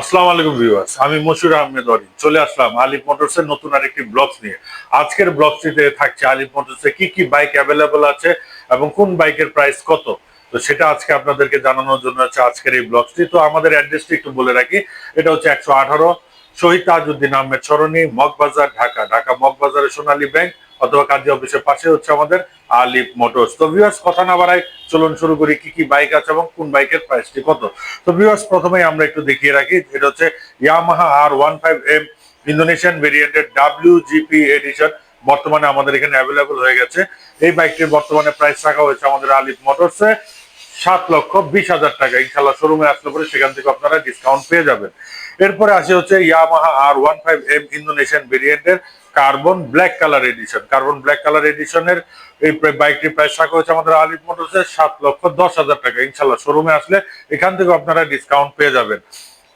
আসসালামু আলাইকুম ভিউয়ার্স, আমি মশুর আহমেদ অরি চলে আসলাম আলিফ মোটরসের নতুন আরেকটি ব্লগস নিয়ে। আজকের ব্লগসটিতে থাকছে আলিফ মোটরসে কি কি বাইক অ্যাভেলেবল আছে এবং কোন বাইকের প্রাইস কত? তো সেটা আজকে আপনাদেরকে জানানোর জন্য হচ্ছে আজকের এই ব্লগসটি তো আমাদের অ্যাড্রেসটি একটু বলে রাখি, এটা হচ্ছে একশো আঠারো শহীদ তাজউদ্দিন আহমেদ সরণি, মগবাজার, ঢাকা। ঢাকা মগবাজারের সোনালী ব্যাংক অথবা কাজী অফিসের পাশে হচ্ছে আমাদের আলিফ মোটরস। তো ভিউয়ার্স কথা না বাড়াই চলুন শুরু করি কি কি বাইক আছে এবং কোন বাইকের প্রাইসটি কত। তো ভিউয়ার্স প্রথমেই আমরা একটু দেখিয়ে রাখি, এটা হচ্ছে Yamaha R one five M Indonesian ভেরিয়েন্টের ডাব্লিউ জিপি এডিশন বর্তমানে আমাদের এখানে অ্যাভেলেবল হয়ে গেছে। এই বাইকটির বর্তমানে প্রাইস রাখা হয়েছে আমাদের আলিফ মোটরসে সাত লক্ষ বিশ হাজার টাকা। ইনশাল্লাহ শোরুমে আসলে পরে সেখান থেকে আপনারা ডিসকাউন্ট পেয়ে যাবেন। এরপরে আসে হচ্ছে Yamaha R one five M Indonesian ভেরিয়েন্টের carbon black colour edition carbon black colour এডিশনের এই বাইকটির প্রাইস রাখা হচ্ছে আমাদের আলিফ মোটরসের সাত লক্ষ দশ হাজার টাকা। ইনশাল্লাহ শোরুমে আসলে এখান থেকে আপনারা ডিসকাউন্ট পেয়ে যাবেন।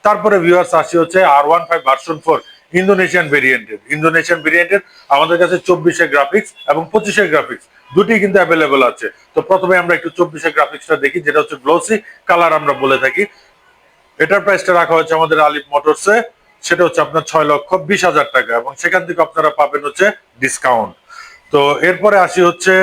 তারপরে ভিউয়ার্স আসি হচ্ছে R one five version four Indonesian ভেরিয়েন্টের ইন্দোনেশিয়ান ভেরিয়েন্টের আমাদের কাছে চব্বিশে গ্রাফিক্স এবং পঁচিশে গ্রাফিক্স দুটি কিন্তু অ্যাভেলেবল আছে। তো প্রথমে আমরা একটু চব্বিশে গ্রাফিক্সটা দেখি, যেটা হচ্ছে গ্লোসি কালার আমরা বলে থাকি। এটার প্রাইসটা রাখা হয়েছে আমাদের আলিফ মোটরসে সেটা হচ্ছে আপনার ছয় লক্ষ বিশ হাজার টাকা এবং সেখান থেকে আপনারা পাবেন হচ্ছে ডিসকাউন্ট তো এরপরে আসি হচ্ছে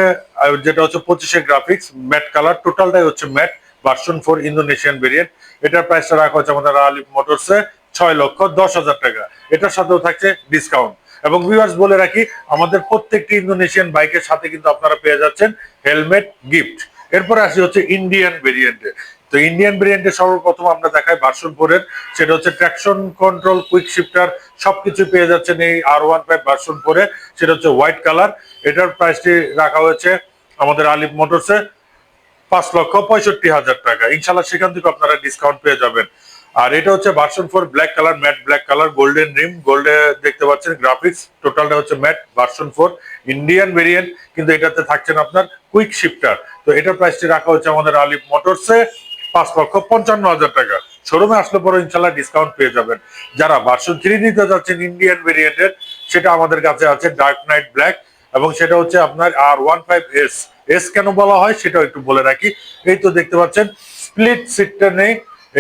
যেটা হচ্ছে পঁচিশে গ্রাফিক্স ম্যাট কালার টোটালটাই হচ্ছে matte version four Indonesian variant এটার প্রাইসটা রাখা হচ্ছে আমাদের আলিফ মোটরসে ছয় লক্ষ দশ হাজার টাকা। এটার সাথেও থাকছে ডিসকাউন্ট এবং ভিউয়ার্স বলে রাখি, আমাদের প্রত্যেকটি ইন্দোনেশিয়ান বাইকের সাথে কিন্তু আপনারা পেয়ে যাচ্ছেন হেলমেট গিফট এরপরে আসি হচ্ছে ইন্ডিয়ান ভেরিয়েন্টে তো ইন্ডিয়ান ভেরিয়েন্টে সর্বপ্রথম আমরা দেখাই ভার্সন ফোরের সেটা হচ্ছে ট্র্যাকশন কন্ট্রোল কুইক শিফটার সবকিছু পেয়ে যাচ্ছেন এই আর ওয়ান ফাইভ ভার্সন ফোরে সেটা হচ্ছে হোয়াইট কালার এটার প্রাইসটি রাখা হয়েছে আমাদের আলিফ মোটরসে পাঁচ লক্ষ পঁয়ষট্টি হাজার টাকা। ইনশাল্লাহ সেখান থেকে আপনারা ডিসকাউন্ট পেয়ে যাবেন। আর এটা হচ্ছে version four black colour matte black colour golden rim গোল্ডে দেখতে পাচ্ছেন গ্রাফিক্স টোটালটা হচ্ছে matte version four Indian variant কিন্তু এটাতে থাকছেন আপনার কুইক শিফটার তো এটার প্রাইসটি রাখা হচ্ছে আমাদের আলিফ মোটরসে। পাঁচ লক্ষ পঞ্চান্ন হাজার টাকা। শোরুমে আসলে পরে ইনশাল্লাহ ডিসকাউন্ট পেয়ে যাবেন। যারা ভার্সন থ্রি নিতে যাচ্ছেন ইন্ডিয়ান ভেরিয়েন্টের সেটা আমাদের কাছে আছে ডার্ক নাইট ব্ল্যাক এবং সেটা হচ্ছে আপনার R one five S S কেন বলা হয় সেটাও একটু বলে রাখি। এই তো দেখতে পাচ্ছেন স্প্লিট সিটটা নেই।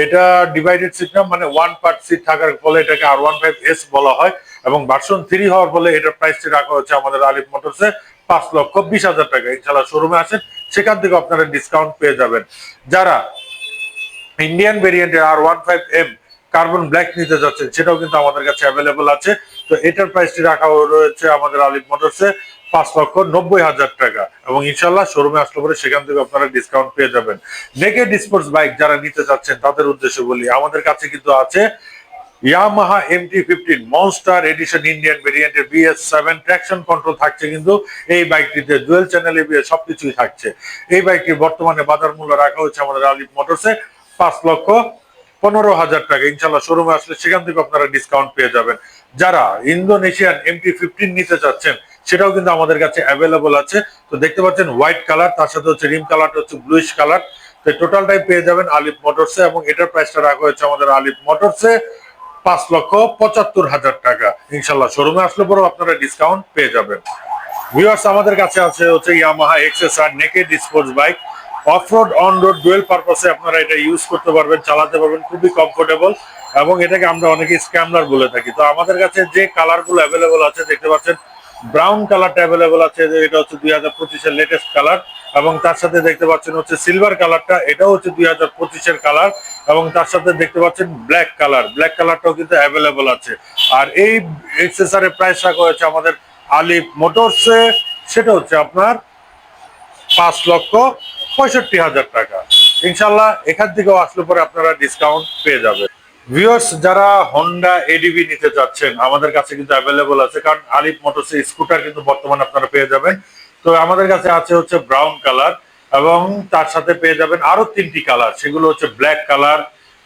এটা ডিভাইডেড সিট না মানে ওয়ান পার্ট সিট থাকার ফলে এটাকে আর ওয়ান ফাইভ এস বলা হয় এবং ভার্সন থ্রি হওয়ার ফলে এটার প্রাইসটি রাখা হচ্ছে আমাদের আলিফ মোটরসে পাঁচ লক্ষ বিশ হাজার টাকা। ইনশাল্লাহ শোরুমে আসেন, সেখান থেকে আপনারা ডিসকাউন্ট পেয়ে যাবেন। যারা ইন্ডিয়ান ভেরিয়েন্টের R one five M carbon black নিতে যাচ্ছেন, সেটাও কিন্তু আমাদের কাছে অ্যাভেলেবল আছে। তো এটার প্রাইসটি রাখা রয়েছে আমাদের আলিফ মোটরসে পাঁচ লক্ষ নব্বই হাজার টাকা এবং ইনশাল্লাহ শোরুমে আসলে পরে সেখান থেকে আপনারা ডিসকাউন্ট পেয়ে যাবেন। নেকেড স্পোর্টস বাইক যারা নিতে চাচ্ছেন তাদের উদ্দেশ্যে বলি, আমাদের কাছে কিন্তু আছে Yamaha MT fifteen monster edition Indian ভেরিয়েন্টের বিএস সেভেন ট্র্যাকশন কন্ট্রোল থাকছে কিন্তু। এই বাইকটিতে ডুয়েল চ্যানেল এবিএস সবকিছুই থাকছে। এই বাইকটির বর্তমানে বাজার মূল্য রাখা হচ্ছে আমাদের আলিফ মোটরসে পাঁচ লক্ষ পনেরো হাজার টাকা। ইনশাল্লাহ শোরুমে আসলে সেখান থেকে আপনারা ডিসকাউন্ট পেয়ে যাবেন। যারা ইন্দোনেশিয়ান এমটি ফিফটিন নিতে চাচ্ছেন, সেটাও কিন্তু আমাদের কাছে অ্যাভেলেবল আছে। তো দেখতে পাচ্ছেন হোয়াইট কালার তার সাথে হচ্ছে রিম কালারটা হচ্ছে ব্লুইশ কালার তো টোটালটাই পেয়ে যাবেন আলিফ মোটরসে এবং এটার প্রাইসটা রাখা হয়েছে আমাদের আলিফ মোটরসে পাঁচ লক্ষ পঁচাত্তর হাজার টাকা। ইনশাল্লাহ শোরুমে আসলে পরেও আপনারা ডিসকাউন্ট পেয়ে যাবেন। ভিউয়ার্স আমাদের কাছে আছে হচ্ছে Yamaha XSR naked sports bike off road on road dual পারপাসে আপনারা এটা ইউজ করতে পারবেন, চালাতে পারবেন, খুবই কমফোর্টেবল এবং এটাকে আমরা অনেকে স্ক্যামলার বলে থাকি। তো আমাদের কাছে যে কালারগুলো অ্যাভেলেবল আছে, দেখতে পাচ্ছেন ব্রাউন কালারটা অ্যাভেলেবল আছে এটা হচ্ছে দুই হাজার পঁচিশের লেটেস্ট কালার এবং তার সাথে দেখতে পাচ্ছেন হচ্ছে সিলভার কালারটা এটাও হচ্ছে দুই হাজার পঁচিশের কালার এবং তার সাথে দেখতে পাচ্ছেন ব্ল্যাক কালার ব্ল্যাক কালারটাও কিন্তু অ্যাভেলেবল আছে। আর এই এক্সেসারের প্রাইস রাখা হয়েছে আমাদের আলিফ মোটরসে, সেটা হচ্ছে আপনার পাঁচ লক্ষ পঁয়ষট্টি হাজার টাকা। ইনশাল্লাহ এখান থেকেও আসলে পরে আপনারা ডিসকাউন্ট পেয়ে যাবেন। ভিউয়ার্স যারা হন্ডা এডিবি নিতে চাচ্ছেন, আমাদের কাছে কিন্তু অ্যাভেলেবল আছে, কারণ আলিফ মোটরস স্কুটার কিন্তু বর্তমানে আপনারা পেয়ে যাবেন। তো আমাদের কাছে আছে হচ্ছে ব্রাউন কালার এবং তার সাথে পেয়ে যাবেন আরও তিনটি কালার সেগুলো হচ্ছে ব্ল্যাক কালার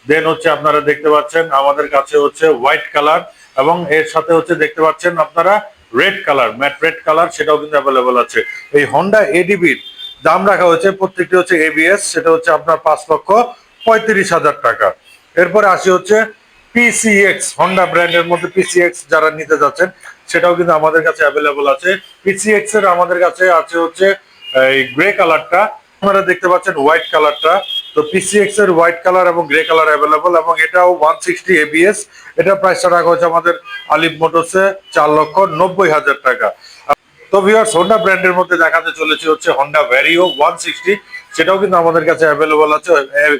দেন হচ্ছে আপনারা দেখতে পাচ্ছেন আমাদের কাছে হচ্ছে হোয়াইট কালার এবং এর সাথে হচ্ছে দেখতে পাচ্ছেন আপনারা red colour matte red colour সেটাও কিন্তু অ্যাভেলেবল আছে। এই হন্ডা এডিবির দাম রাখা হয়েছে, প্রত্যেকটি হচ্ছে এবিএস সেটা হচ্ছে আপনার পাঁচ লক্ষ পঁয়ত্রিশ হাজার টাকা। এরপরে আসি হচ্ছে পিসিএক্স হন্ডা ব্র্যান্ডের মধ্যে পিসিএক্স যারা নিতে যাচ্ছেন, সেটাও কিন্তু আমাদের কাছে অ্যাভেলেবল আছে। পিসিএক্স এর আমাদের কাছে আছে হচ্ছে এই গ্রে কালারটা আপনারা দেখতে পাচ্ছেন হোয়াইট কালারটা তো পিসিএক্স এর হোয়াইট কালার এবং গ্রে কালার অ্যাভেলেবল এবং এটাও ওয়ান সিক্সটি এবিএস এটা প্রাইসটা রাখা হচ্ছে আমাদের আলিফ মোটরসে চার লক্ষ নব্বই হাজার টাকা। তো ভিউয়ার্স হন্ডা ব্র্যান্ডের মধ্যে দেখাতে চলেছে হচ্ছে হোন্ডা ভ্যারিও ওয়ান সিক্সটি সেটাও কিন্তু আমাদের কাছে অ্যাভেলেবল আছে।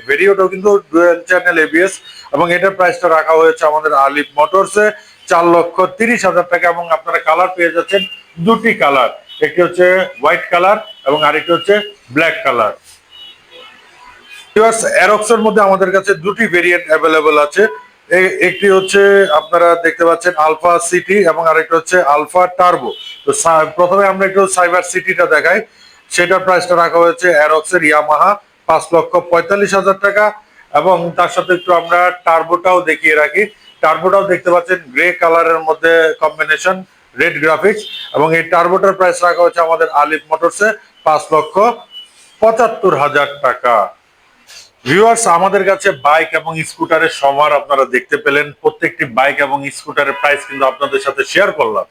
ভেরিওটাও কিন্তু ডুয়েল চ্যানেল এবিএস এবং এটার প্রাইসটা রাখা হয়েছে আমাদের আলিফ মোটরসে চার লক্ষ তিরিশ হাজার টাকা, এবং আপনারা কালার পেয়ে যাচ্ছেন দুটি কালার একটি হচ্ছে হোয়াইট কালার এবং আরেকটি হচ্ছে ব্ল্যাক কালার অ্যারক্সের মধ্যে আমাদের কাছে দুটি ভেরিয়েন্ট অ্যাভেলেবল আছে। একটি হচ্ছে আপনারা দেখতে পাচ্ছেন আলফা সিটি এবং আরেকটা হচ্ছে আলফা টার্বো। তো প্রথমে আমরা একটু সাইবার সিটিটা দেখাই। সেটার প্রাইসটা রাখা হয়েছে অ্যারক্সের ইয়ামাহা পাঁচ লক্ষ পঁয়তাল্লিশ হাজার টাকা এবং তার সাথে একটু আমরা টার্বোটাও দেখিয়ে রাখি। টার্বোটাও দেখতে পাচ্ছেন গ্রে কালারের মধ্যে কম্বিনেশন রেড গ্রাফিক্স এবং এই টার্বোটার প্রাইস রাখা হচ্ছে আমাদের আলিফ মোটরসে পাঁচ লক্ষ পঁচাত্তর হাজার টাকা। ভিউয়ার্স আমাদের কাছে বাইক এবং স্কুটারের সমার আপনারা দেখতে পেলেন। প্রত্যেকটি বাইক এবং স্কুটারের প্রাইস কিন্তু আপনাদের সাথে শেয়ার করলাম।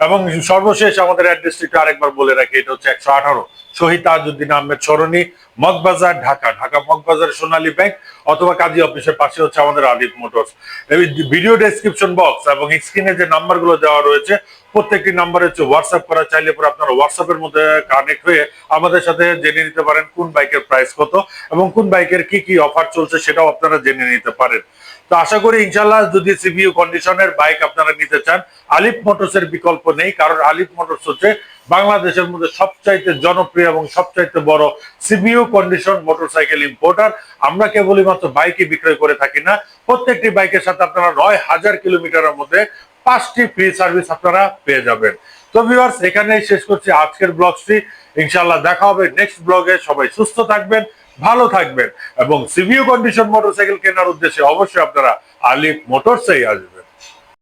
এবং সর্বশেষ আমাদের অ্যাড্রেসটি একটু আরেকবার বলে রাখি, এটা হচ্ছে একশো আঠারো শহীদ তাজউদ্দিন আহমেদ সরণি, মগবাজার, ঢাকা। ঢাকা মগবাজার সোনালী ব্যাংক অথবা কাজী অফিসের পাশে হচ্ছে আমাদের Adit motors. Video description box এবং স্ক্রিনে যে নাম্বারগুলো দেওয়া রয়েছে, প্রত্যেকটি নাম্বার হচ্ছে হোয়াটসঅ্যাপ করা, চাইলে পরে আপনারা হোয়াটসঅ্যাপের মধ্যে কানেক্ট হয়ে আমাদের সাথে জেনে নিতে পারেন কোন বাইকের প্রাইস কত এবং কোন বাইকের কি কি অফার চলছে সেটাও আপনারা জেনে নিতে পারেন। তো আশা করি ইনশাল্লাহ যদি সিবিইউ কন্ডিশনের বাইক আপনারা নিতে চান, আলিফ মোটরসের বিকল্প নেই, কারণ আলিফ মোটরস হচ্ছে বাংলাদেশের মধ্যে সবচাইতে জনপ্রিয় এবং সবচাইতে বড় সিবিইউ কন্ডিশন মোটরসাইকেল ইম্পোর্টার। আমরা কেবলই মাত্র বাইকই বিক্রয় করে থাকি না, প্রত্যেকটি বাইকের সাথে আপনারা নয় হাজার কিলোমিটারের মধ্যে পাঁচটি ফ্রি সার্ভিস আপনারা পেয়ে যাবেন। তো ভিউয়ার্স এখানেই শেষ করছি আজকের ব্লগটি ইনশাল্লাহ দেখা হবে নেক্সট ব্লগে সবাই সুস্থ থাকবেন। ভালো থাকবেন এবং সিভিও কন্ডিশন মোটরসাইকেল কেনার উদ্দেশ্যে অবশ্যই আপনারা আলিফ মোটরসেই আসবেন।